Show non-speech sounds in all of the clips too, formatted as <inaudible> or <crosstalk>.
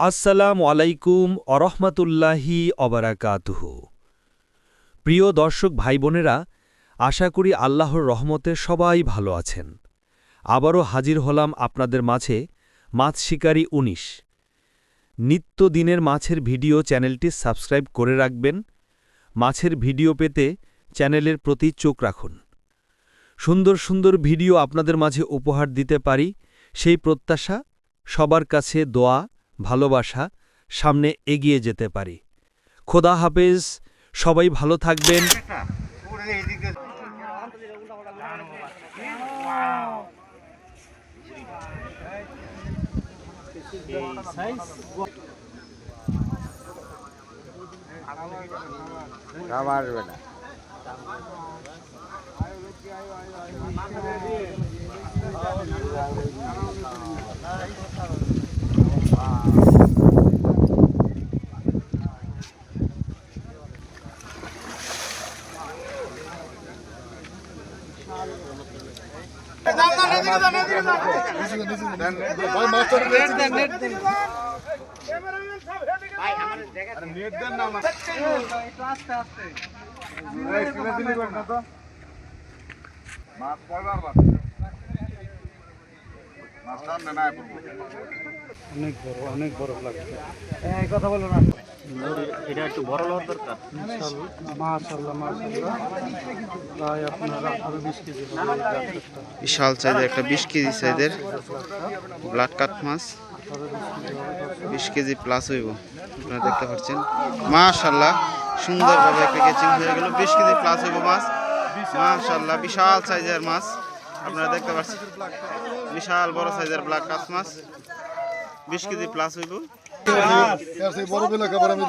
আসসালামু আলাইকুম অরহমতুল্লাহি অবরাকাতুহ প্রিয় দর্শক ভাই বোনেরা আশা করি আল্লাহর রহমতে সবাই ভালো আছেন। আবারও হাজির হলাম আপনাদের মাঝে মাছ শিকারী উনিশ। নিত্যদিনের মাছের ভিডিও চ্যানেলটি সাবস্ক্রাইব করে রাখবেন। মাছের ভিডিও পেতে চ্যানেলের প্রতি চোখ রাখুন। সুন্দর সুন্দর ভিডিও আপনাদের মাঝে উপহার দিতে পারি। সেই প্রত্যাশা, সবার কাছে দোয়া ভালোবাসা সামনে এগিয়ে যেতে পারি। খোদা হাফেজ সবাই ভালো থাকবেন। বেটা নেট দেন মাছ পড়বার না অনেক বড় অনেক বড় লাগছে এটা একটু বড় হওয়ার দরকার মাশাল্লাহ মাশাল্লাহ প্রায় আপনার আঠারো বিশ কেজি হবে এই জাতটা। বিশাল সাইজের একটা বিশ কেজি সাইজের ব্লাড কাট মাছ। বিশ কেজি প্লাস হইব আপনারা দেখতে পাচ্ছেন। মাশাল্লাহ সুন্দরভাবে একটা কেচিং হয়ে গেল। বিশ কেজি প্লাস হইব মাছ। মাশাল্লাহ বিশাল সাইজের মাছ। আপনারা দেখতে পাচ্ছেন। বিশাল বড় সাইজের ব্লাড কাট মাছ বিশ কেজি প্লাস হইব। আর সেই বড় বেলা খাবার আমি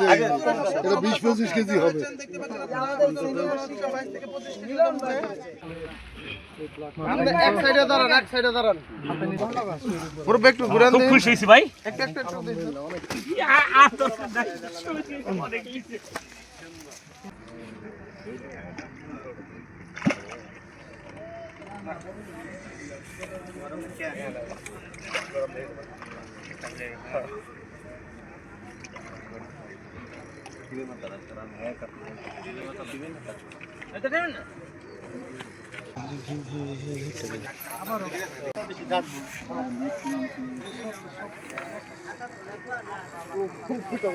এটা বিশ পঁচিশ কেজি হবে। এক সাইডে দাঁড়ান এক সাইডে দাঁড়ান পুরো একটু ঘুরান খুব খুশি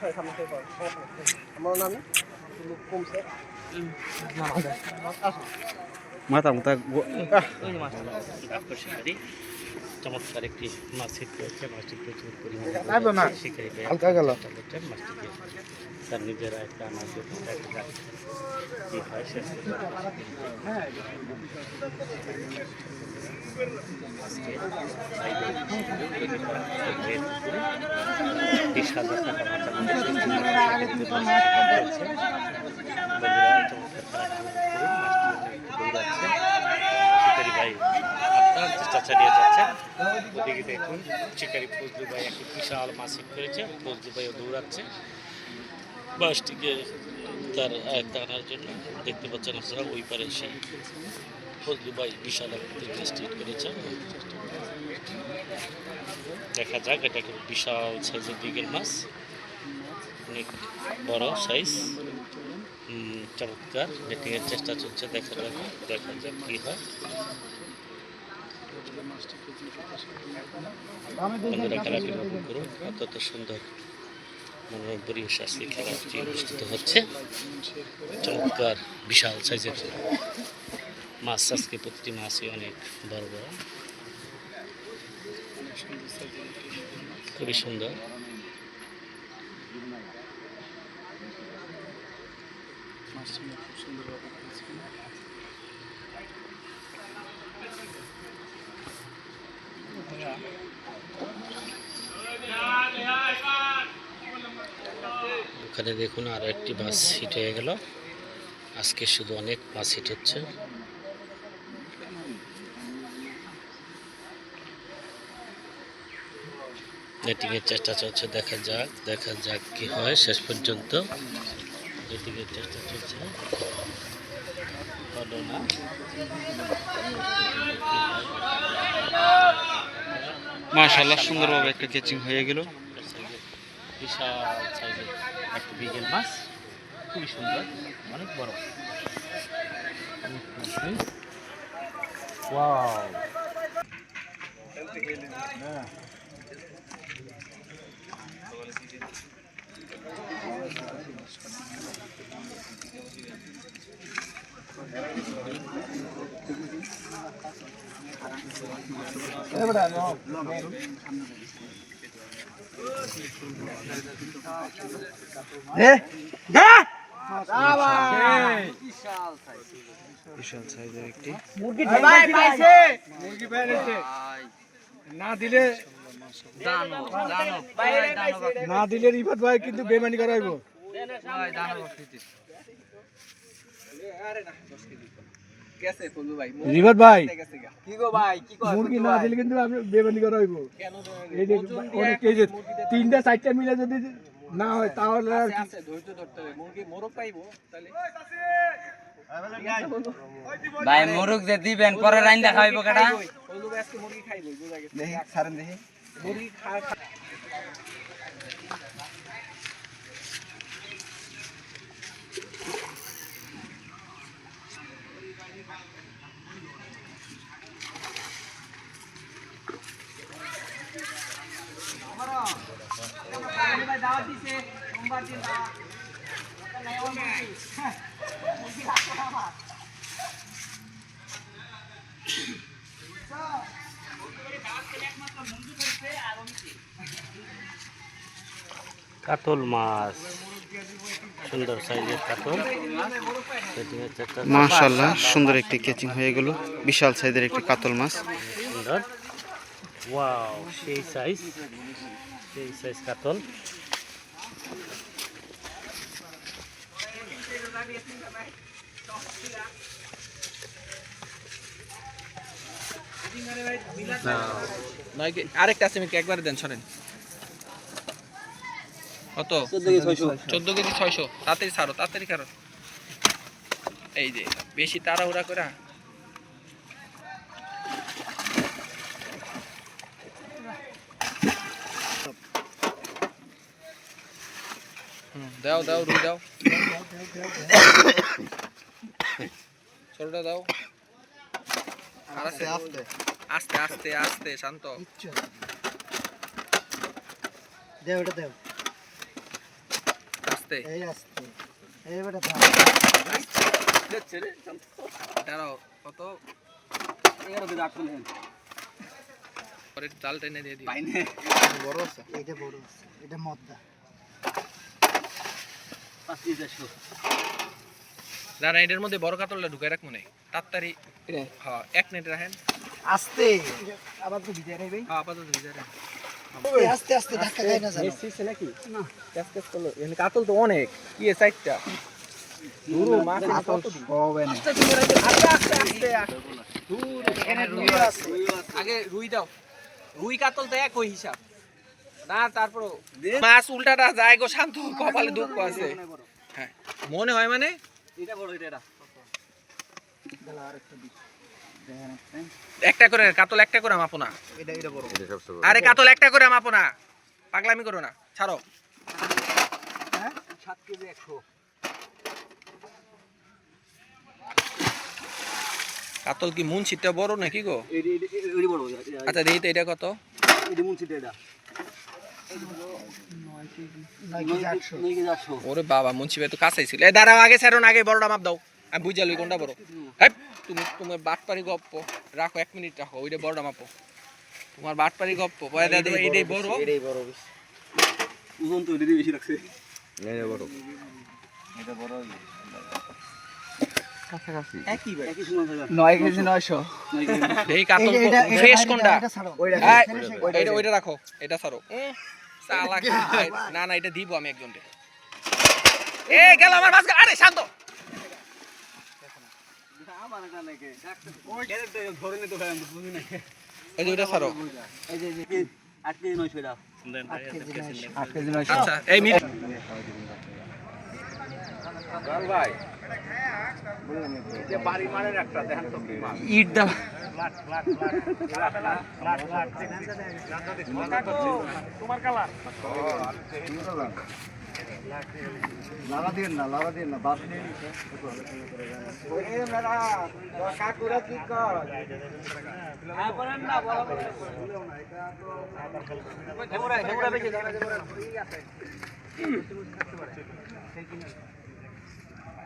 হয়েছি ভাই মাথা মাথা চমৎকার একটি মাছ হিট করেছে মাছটি প্রচুর পরিমাণে শিকারি হালকা গেল তার নিজেরা একটা কি হয় শেষ বিশ টাকা শিকারি ভাই আপনার চেষ্টা চালিয়ে যাচ্ছে ওদিকে দেখুন শিকারি ফজলু ভাই একটি বিশাল মাছ হিট করেছে ফজলু ভাইও দৌড়াচ্ছে মাছটিকে তার আয়ত্তে জন্য দেখতে পাচ্ছেন আপনারা ওই পারে সেই ফজলু ভাই বিশাল হিট করেছে দেখা যাক এটা বিশাল সাইজের দিকের মাছ অনেক বড় সাইজ চমৎকার। বেটিংয়ের চেষ্টা চলছে, দেখা যাক দেখা যাক কী হয়। বন্ধুরা খেলাটি উপভোগ করুন, অত্যন্ত সুন্দর মনোরম পরিবেশ আজকে খেলাটি অনুষ্ঠিত হচ্ছে। চমৎকার, বিশাল সাইজের মাছ আজকে, প্রতিটি মাছই অনেক বড় বড়। খুবই সুন্দর। ওখানে দেখুন আর একটি বাস হিট হয়ে গেল। আজকে শুধু অনেক বাস হিট হচ্ছে। নেটিংয়ের চেষ্টা চলছে, দেখা যাক দেখা যাক কি হয়, শেষ পর্যন্ত। নেটিংয়ের চেষ্টা চলছে। হলো না। মাশাল্লাহ সুন্দরভাবে একটা কেচিং হয়ে গেল। বিশাল সাইজের একটা বিগেল মাছ। খুবই সুন্দর অনেক বড়। ওয়াও বিশাল সাইজের একটি না দিলে না দিলে রিফাত ভাই কিন্তু বেমানি করাইব রিফাত ভাই। মুরগি না দিলে কিন্তু আপনি বেমানি করাইব এই যে অনেক এই যে তিনটা চারটা মিলে যদি না হয় তাহলে আর কি? ভাই যে দিবেন পরে রাইন দেখাইব কেটা কাতল মাছ। সুন্দর সাইজের কাতল। হচ্ছে একটা মাশাল্লাহ সুন্দর একটি কেচিং হয়ে গেল। বিশাল সাইজের একটি কাতল মাছ। সুন্দর। ওয়াও সেই সাইজ সেই সাইজ কাতল। আরেকটা আছে একবার দেন সরেন। কত? চোদ্দ কেজি ছয়শো। তাড়াতাড়ি ছাড়ো তাড়াতাড়ি ছাড়ো। এই যে বেশি তাড়াহুড়া করে। দাও দাও রুই দাও। ছোটটা দাও। আছে? আস্তে আস্তে আস্তে শান্ত। দেও এটা দেও। আস্তে। এই আসতে। এই বেটা দাঁড়াও কত? পরে জাল টেনে দিয়ে দিও। এটা বড় আছে এটা মদ্দা। দাঁড়া এটার মধ্যে বড় কাতলটা ঢুকে রাখ মনে তাড়াতাড়ি হ্যাঁ এক মিনিট রাখেন। আস্তে। আবার তো ভিজে নেই ভাই হ্যাঁ আপাতত ভিজে রাখেন। আস্তে আস্তে ধাক্কা খাই না জানো নাকি? না ক্যাস ক্যাস করল। এখানে কাতল তো অনেক। কি এ সাইডটা? পুরো মাছ কাতল হবে না আগে রুই দাও। রুই কাতল তো এক ওই হিসাব। না তারপর মাছ উল্টাটা যায় গো শান্ত কপালে দুঃখ আছে। হ্যাঁ। মনে হয় মানে? একটা করে কাতল একটা করে মাপো না। আরে কাতল একটা করে মাপো না। পাগলামি করো না। ছাড়ো। কাতল কি মুন ছিটটা বড় নাকি গো? আচ্ছা দেখি তো এটা কত? ওরে বাবা মুন্সি ভাই তো কাছেই ছিল। এ দাঁড়াও আগে ছাড়ো আগে বড়টা মাপ দাও। আমি বুঝা লই কোনটা বড়। হ্যাঁ তুমি তোমার বাটপারি গপ্প। রাখো এক মিনিট রাখো ওইটা বড়টা মাপো। তোমার বাটপারি গপ্প পরে দাদা এইটাই বড় নয় কেজি নয়শো। এই কাতল ফ্রেশ কোনটা? এই, এইটা ওইটা রাখো এটা ছাড়ো। চালাক <laughs> না না এটা দিব আমি একজনকে। এ গেল আমার মাছ আরে শান্ত। এই যে ওইটা ছাড়ো। আচ্ছা এই মিট ইট দা লাগা দিন না লাগা দিন না বাস নিয়ে কাকুরা কি কর? এই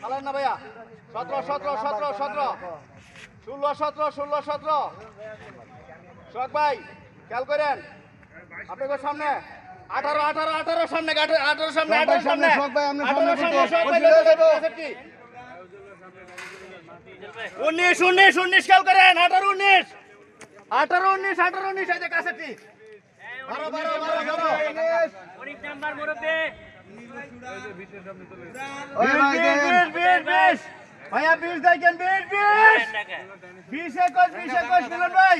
চালেন না ভাইয়া। সতেরো সতেরো সতেরো সতেরো। ষোলো সতেরো ষোলো সতেরো। শখ ভাই খেয়াল করেন। আপনাদের সামনে। আঠারো আঠারো আঠারো সামনে আঠারো আঠারো সামনে আঠারো সামনে আঠারো সামনে উনিশ উনিশ উনিশ খেয়াল করেন আঠারো উনিশ। আঠারো উনিশ আঠারো উনিশ যে কাছেটি বারো বারো বারো বারো। বিশ বিশ বিশ ভাইয়া বিশ দেখেন বিশ বিশ। বিশ একুশ বিশ একুশ মিলন ভাই।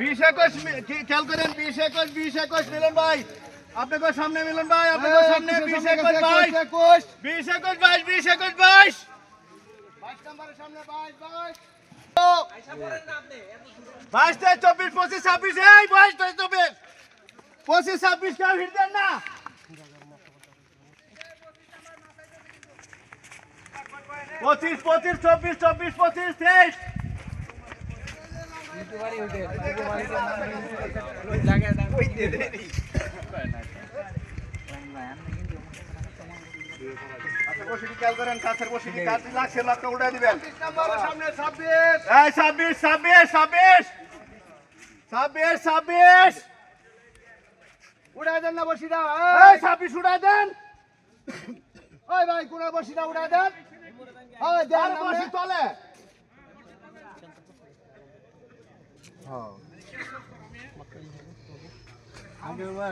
বিশ একুশ খেয়াল করেন বিশ একুশ বিশ একুশ মিলন ভাই। আপনাদের সামনে মিলন ভাই আপনাদের সামনে বিশ একুশ বাইশ। বিশ একুশ বাইশ বিশ একুশ বাইশ। বাইশ চব্বিশ পঁচিশ ছাব্বিশ এই বাইশ চব্বিশ। পঁচিশ ছাব্বিশ কেউ হিট দেন না। পঁচিশ পঁচিশ, চব্বিশ চব্বিশ, পঁচিশ, তেইশ। এই, ছাব্বিশ ছাব্বিশ ছাব্বিশ। ছাব্বিশ ছাব্বিশ। উড়াই দেন না বসিটা এই। ছাব্বিশ উড়াই দেন। ওই ভাই কোন বসিটা উড়াই দেন। ওই দেন বসি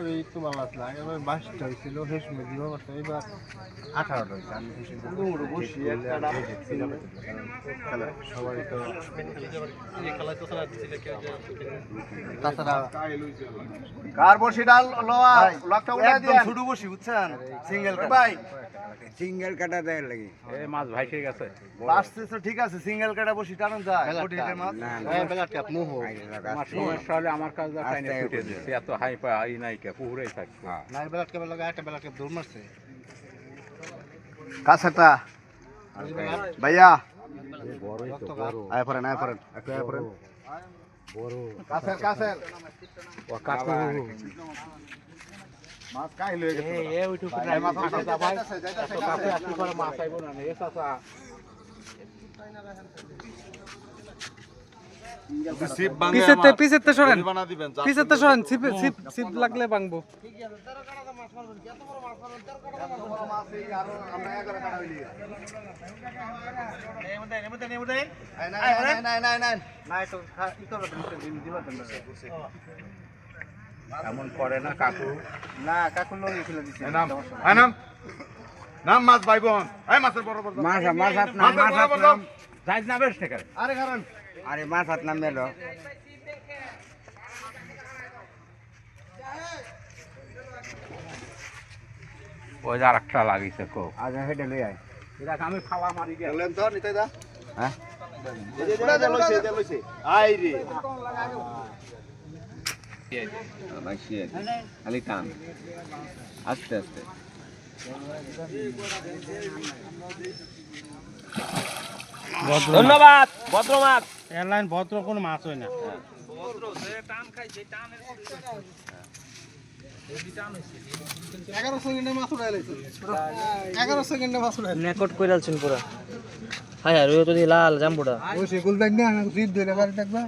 এই তো ভালো আসলো আগেরবার বাইশটা হয়েছিল শেষ এবার আঠারোটা হয়েছে আমি খুশি বসি সবাই তো তাছাড়া কার লোয়া লকটা উড়াই একদম দেন ছোট বসি বুঝছেন? সিঙ্গেল ভাই। সিঙ্গেল কাটা দেয় লাগি। আসছে তো ঠিক আছে সিঙ্গেল কাটা বসি টানুন যায়। মাছ। হ্যাঁ কাপ মোহ আমার সমস্যা হলে আমার কাজ কাইনে এত হাই পা এই নাই কে পুকুরেই থাকছে নাই বেলাট কাপ লাগা একটা বেলাট কাপ দৌড় মারছে। কাছেটা ভাইয়া। আয় পড়েন আয় পড়েন একটু আয় পড়েন। কাছের কাছের। ও কাকু মাছ কাই লয়ে গেছে এ ওইটুকু নাই মাথা দাদা ভাই? এত কাছে আসি করে মাছ আইব না এ চাচা। পিছেতে পিছেতে সরেন। পিছেতে সরেন সিপ সিপ সিপ লাগলে ভাঙবো। এমন করে না কাকু। না ফেলে নাম নাম। মাছ ভাই বোন। এই মাছের বড় বড় মাছ মাছ না মাছের মাছ বড় হাত বড় নাম যাইজ না বেশ থেকে। আরে কারণ আরে মাছ হাত নাম মেলো ওই যে আরেকটা লাগিছে কো। আজ হেডে লই আয়। এটাকে আমি খাওয়া মারি গে বললেন তো নিতে দা? হ্যাঁ? উড়া দে লইছে দে লইছে। আই রে। খালি টান। আস্তে আস্তে। ধন্যবাদ ভদ্রমাত এয়ারলাইন ভদ্র কোনো মাছ হয় না। মাছ মাছ নেকট কইরালছেন পুরা। হায় আর ওই তো লাল জাম্বুটা। ওই সেগুল ব্যাগ না জিদ ধরে গাড়ি দেখবা